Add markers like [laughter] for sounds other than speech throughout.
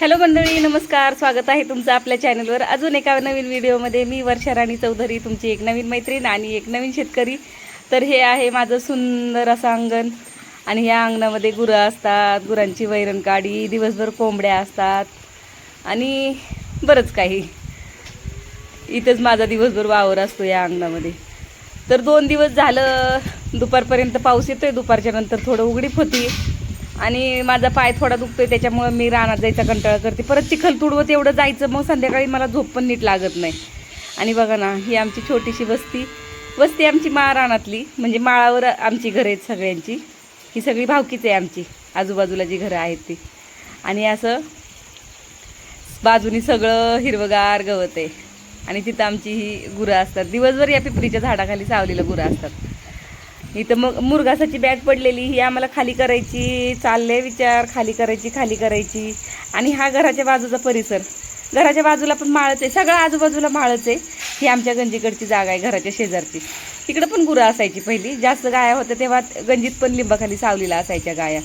Hello मंडळी नमस्कार. स्वागत आहे तुमचं आपल्या चॅनलवर. अजून एका नवीन व्हिडिओमध्ये मी वर्षा राणी चौधरी तुमची एक नवीन मैत्रीण आणि एक नवीन शेतकरी. तर हे आहे माझं सुंदर असं अंगण आणि ह्या अंगणामध्ये गुरं असतात गुरांची वैरण काढी दिवसभर कोंबड्या असतात आणि बरंच काही. इथंच माझा दिवसभर वावर असतो या अंगणामध्ये. तर दोन दिवस झालं दुपारपर्यंत पाऊस येतोय दुपारच्या नंतर थोडं उघडीप होती. आणि माझा पाय थोडा दुखतोय त्याच्यामुळं मी रानात जायचा कंटाळा करते. परत चिखल तुडवत एवढं जायचं मग संध्याकाळी मला झोप पण नीट लागत नाही. आणि बघा ना ही आमची छोटीशी वस्ती. वस्ती आमची मा रानातली म्हणजे माळावर आमची घरं आहेत सगळ्यांची. ही सगळी भावकीच आहे आमची आजूबाजूला जी घरं आहेत ती. आणि असं बाजूनी सगळं हिरवगार गवत आहे. आणि तिथं आमची ही गुरं असतात. दिवसभर या पिपरीच्या झाडाखाली सावलेलं गुरं असतात. इथं मग मुरगासाची बॅग पडलेली ही आम्हाला खाली करायची चालले विचार खाली करायची खाली करायची. आणि हा घराच्या बाजूचा परिसर. घराच्या बाजूला पण माळच आहे सगळं आजूबाजूला माळच आहे. ही आमच्या गंजीकडची जागा आहे घराच्या शेजारची. तिकडं पण गुरं असायची पहिली जास्त गाया होत्या तेव्हा गंजीत पण लिंबाखाली सावलीला असायच्या गाया.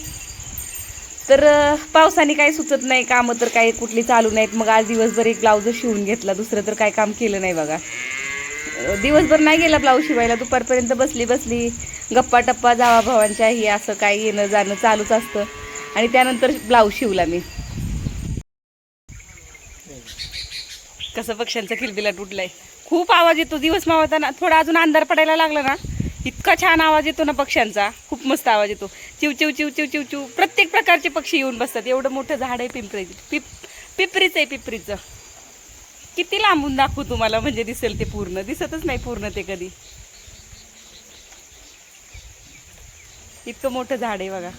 तर पावसाने काही सुचत नाही कामं तर काही कुठली चालू नाहीत. मग आज दिवसभर एक ब्लाऊज शिवून घेतला दुसरं तर काय काम केलं नाही बघा. दिवसभर नाही गेला ब्लाऊज शिवायला दुपारपर्यंत बसली बसली. गप्पा टप्पा जावा हे असं काय येणं जाणं चालूच असतं. आणि त्यानंतर ब्लाऊज शिवला मी. कसं पक्ष्यांचा किलबिला तुटलाय खूप आवाज येतो दिवस मावताना. थोडा अजून अंधार पडायला लागला ना इतका छान आवाज येतो ना पक्ष्यांचा. खूप मस्त आवाज येतो. चिव चिव चिव चिव चिव चिव. प्रत्येक प्रकारचे पक्षी येऊन बसतात. एवढं मोठं झाड आहे पिंपरी पिप पिपरीचं आहे पिपरीचं. किती लांबून दाखवू तुम्हाला म्हणजे दिसेल ते पूर्ण. दिसतच नाही पूर्ण ते कधी. इतकं मोठं झाड आहे बघा.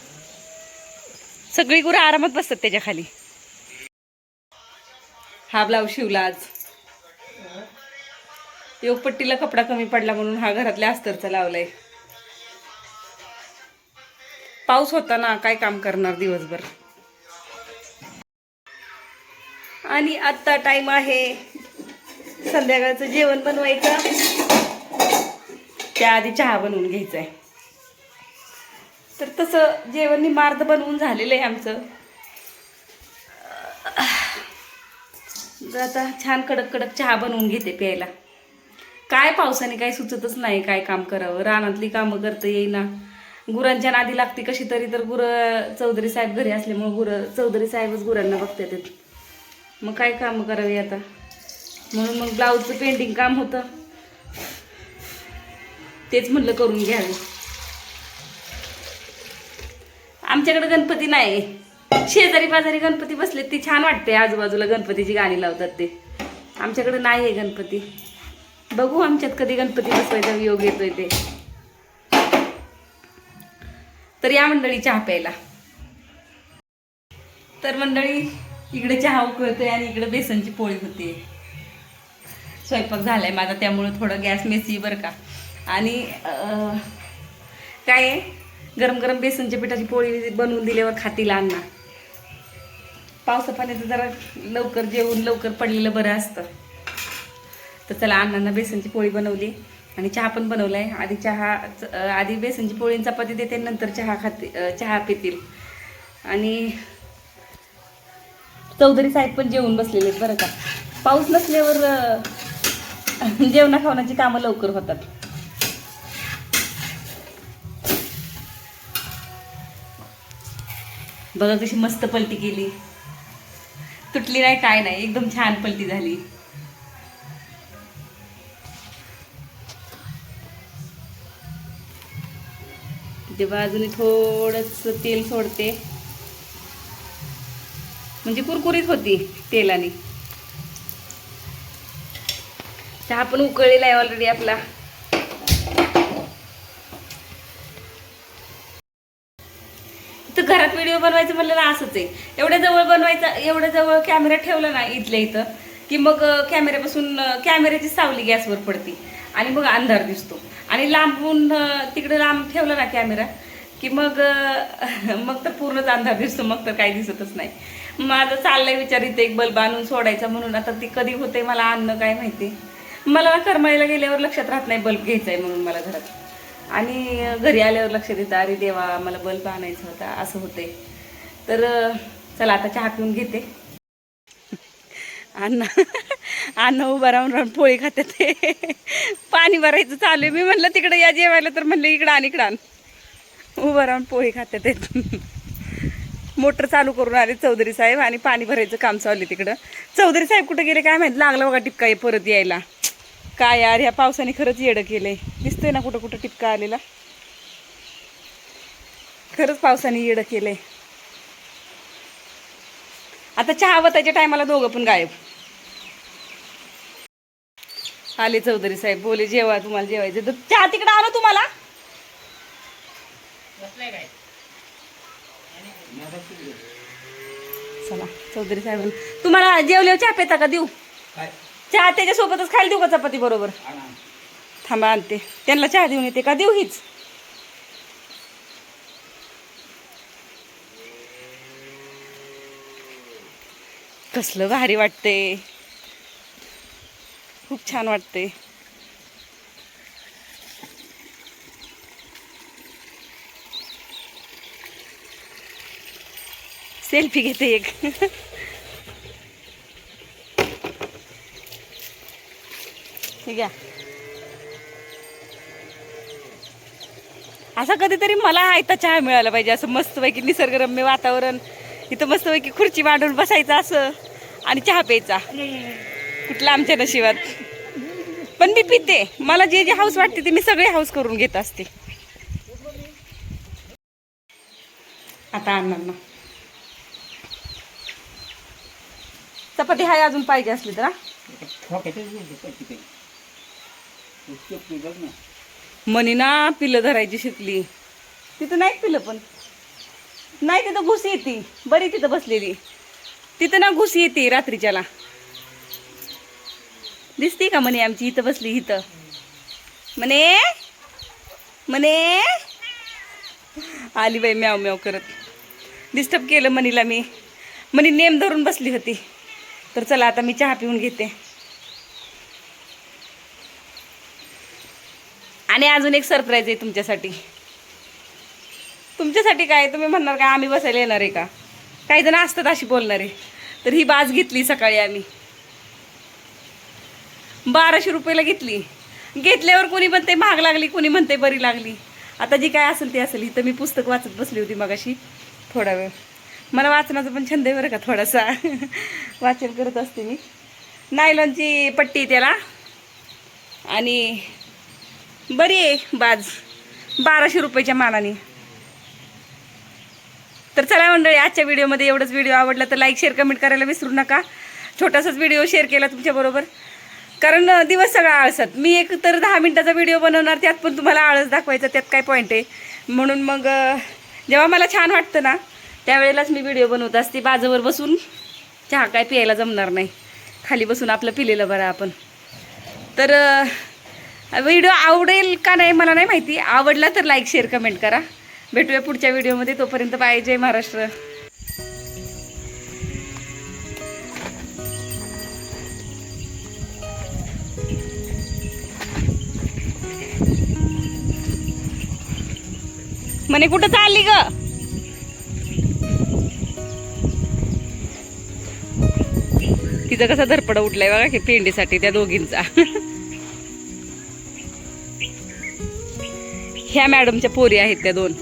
सगळी गुरं आरामात बसतात त्याच्याखाली. हा ब्लाऊज शिवला आज. योगपट्टीला कपडा कमी पडला म्हणून हा घरातल्या अस्तरचा लावलाय. पाऊस होता ना काय काम करणार दिवसभर? आणि आत्ता टाइम आहे. संध्याकाळचं जेवण बनवायचं. त्याआधी चहा बनवून घ्यायचा आहे तर तसं जेवण निमार्द बनवून झालेलं आहे आमचं. आता छान कडक कडक चहा बनवून घेते प्यायला. काय पावसाने काय सुचतच नाही काय काम करावं. रानातली कामं करता येईना. गुरांच्या नादी लागते कशी तरी तर गुरं चौधरी साहेब घरी असल्यामुळे गुरं चौधरी साहेबच गुरांना बघतात मग काय कामं करावी आता? म्हणून मग ब्लाऊजचं पेंटिंग काम होतं. तेच म्हणलं करून घ्यावे. आमच्याकडे गणपती नाही. शेजारी पाजारी गणपती बसले ती छान वाटते आजूबाजूला गणपतीची गाणी लावतात ते. आमच्याकडे नाही आहे गणपती. बघू आमच्यात कधी गणपती बसवायचा योग येतोय ते. तर या मंडळी चहा प्यायला. तर मंडळी इकडे चहा उकळतोय आणि इकडे बेसनची पोळी होते. स्वयंपाक झालाय माझा त्यामुळे थोडं गॅस मेसी बरं का. आणि काय आहे? गरम गरम बेसनच्या पिठाची पोळी बनवून दिल्यावर खातील अण्णा. पावसा पाण्याचं जरा लवकर जेवून लवकर पडलेलं बरं असतं. तर चला अण्णांना बेसनची पोळी बनवली आणि चहा पण बनवला आहे आधी चहा आधी बेसनची पोळी चपाती देते नंतर चहा खाते चहा पितील. आणि चौधरी साहेब पण जेवून बसलेले आहेत बरं का. पाऊस नसल्यावर जेवणा खावण्याची कामं लवकर होतात. बघा कशी मस्त पलटी केली. तुटली नाही काय नाही एकदम छान पलटी झाली. तेव्हा अजून थोडस तेल सोडते. म्हणजे कुरकुरीत होती तेलाने. चहा पण उकळलेला आहे ऑलरेडी आपला. व्हिडिओ बनवायचं म्हणलं ना असंच आहे. एवढ्या जवळ बनवायचं एवढ्या जवळ कॅमेरा ठेवला ना इथल्या इथं की मग कॅमेऱ्यापासून कॅमेऱ्याची सावली गॅसवर पडते. आणि मग अंधार दिसतो. आणि लांबून तिकडे लांब ठेवला ना कॅमेरा की मग [laughs] मग तर पूर्णच अंधार दिसतो मग तर काही दिसतच नाही. माझं चाललंय विचार इथे एक बल्ब आणून सोडायचा म्हणून. आता ती कधी होते मला आणणं काय माहिती. मला करमायला करमाळीला गेल्यावर लक्षात राहत नाही बल्ब घ्यायचा आहे म्हणून मला घरात. आणि घरी आल्यावर लक्षात येतं अरे देवा मला बल्ब आणायचा होता. असं होते तर चला आता चहा पिऊन घेते. अण्णा अण्णा उभा राहून राहून पोळी खाते ते पाणी भरायचं चालू आहे. मी म्हणलं तिकडे या जेवायला. तर म्हणलं इकडं आण इकडं आण. उभं राहून पोळी खाते ते मोटर चालू करून आले चौधरी साहेब आणि पाणी भरायचं काम चालू आहे तिकडं. चौधरी साहेब कुठे गेले काय माहीत? लागलं बघा टिपका हे परत यायला. काय यार ह्या पावसाने खरंच येडं केलंय. दिसतंय ना कुठं कुठं टिपका आलेला. खरंच पावसाने येडं केलंय. आता चहा वताच्या टायमाला दोघं पण गायब. आले चौधरी साहेब बोले जेवा तुम्हाला जेवायचं. तर चहा तिकडे आलो तुम्हाला? चला चौधरी साहेब तुम्हाला जेवल्यावर चहा पेता का? देऊ. चहा त्याच्यासोबतच खायला देऊ का चपाती बरोबर? थांबा आणते. त्यांना चहा देऊन येते का? देऊ हीच. कसलं भारी वाटते खूप छान वाटते सेल्फी घेते एक. [laughs] ठीक आहे असा कधीतरी मला आयता चहा मिळाला पाहिजे असं मस्तपैकी निसर्गरम्य वातावरण इथं मस्तपैकी खुर्ची मांडून बसायचं असं आणि चहा प्यायचा. कुठला आमच्या नशिबात. पण मी पिते. मला जे जे हाऊस वाटते ते मी सगळे हाऊस करून घेत असते. आता अण्णांना. चपाती हाय अजून पाहिजे असली तर मनी ना. पिलं धरायची शिकली. तिथं नाही पिलं पण. नाही तिथं घुस येते. बरी तिथं बसलेली. तिथं ना घुस येते रात्रीच्याला. दिसते का म्हणे आमची इथं बसली इथं? म्हणे? म्हणे? आली बाई म्याव म्याव करत. डिस्टर्ब केलं मनीला मी. मनी नेम धरून बसली होती. तर चला आता मी चहा पिऊन घेते. आणि अजून एक सरप्राईज आहे तुमच्यासाठी. तुमच्यासाठी काय? तुम्ही म्हणणार का आम्ही बसायला येणार आहे का? काही जण असतात अशी बोलणारे. तर ही बाज घेतली सकाळी आम्ही. बाराशे रुपयाला घेतली. घेतल्यावर कोणी म्हणते महाग लागली. कोणी म्हणते बरी लागली. आता जी काय असेल ती असेल. इथं मी पुस्तक वाचत बसली होती मगाशी थोडा वेळ. मला वाचनाचा पण छंद आहे बरं का थोडासा. [laughs] वाचन करत असते मी. नायलॉनची पट्टी आहे त्याला. आणि बरी आहे बाज. बाराशे रुपयाच्या मानाने. तर चला मंडळी आजच्या व्हिडिओमध्ये एवढंच. व्हिडिओ आवडला तर लाईक शेअर कमेंट करायला विसरू नका. छोटासाच व्हिडिओ शेअर केला तुमच्याबरोबर कारण दिवस सगळा आळसात. मी एक तर दहा मिनिटाचा व्हिडिओ बनवणार त्यात पण तुम्हाला आळस दाखवायचा त्यात काय पॉईंट आहे. म्हणून मग जेव्हा मला छान वाटतं ना त्यावेळेलाच मी व्हिडिओ बनवत असते. बाजूवर बसून चहा काय प्यायला जमणार नाही. खाली बसून आपलं पिलेलं बरं आपण. तर व्हिडिओ आवडेल का नाही मला नाही माहिती. आवडला तर लाईक शेअर कमेंट करा. भेटूया पुढच्या व्हिडिओमध्ये. तोपर्यंत बाय जय महाराष्ट्र. म्हणे कुठं चालली ग? तिचा कसा धरपडा उठलाय बघा की पेंडीसाठी त्या दोघींचा. [laughs] ह्या मॅडमच्या पोरी आहेत त्या दोन.